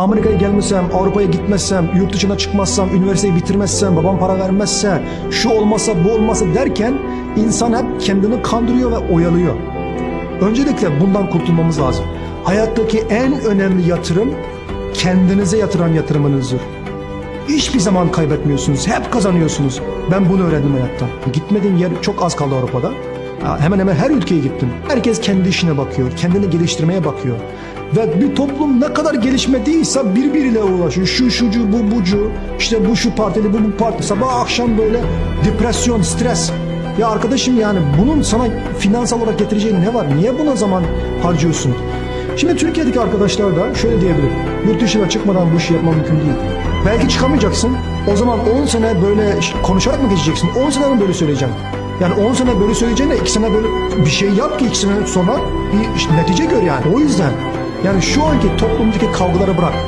Amerika'ya gelmesem, Avrupa'ya gitmezsem, yurt dışına çıkmazsam, üniversiteyi bitirmezsem, babam para vermezse, şu olmasa bu olmasa derken insan hep kendini kandırıyor ve oyalıyor. Öncelikle bundan kurtulmamız lazım. Hayattaki en önemli yatırım kendinize yatıran yatırımınızdır. Hiçbir zaman kaybetmiyorsunuz. Hep kazanıyorsunuz. Ben bunu öğrendim hayatta. Gitmediğim yer çok az kaldı Avrupa'da. Hemen hemen her ülkeye gittim. Herkes kendi işine bakıyor. Kendini geliştirmeye bakıyor. Ve bir toplum ne kadar gelişmediyse birbiriyle uğraşıyor. Şu şucu bu bucu. işte bu şu partili bu bu parti. Sabah akşam böyle depresyon, stres. Ya arkadaşım yani bunun sana finansal olarak getireceği ne var? Niye buna zaman harcıyorsun? Şimdi Türkiye'deki arkadaşlar da şöyle diyebilir. Yurt dışına çıkmadan bu işi yapman mümkün değil. Belki çıkamayacaksın. O zaman 10 sene böyle konuşarak mı geçeceksin? 10 sene mi böyle söyleyeceğim? Yani 10 sene böyle söyleyeceğine 2 sene böyle bir şey yap ki 2 sene sonra bir netice gör yani. O yüzden yani şu anki toplumdaki kavgaları bırak.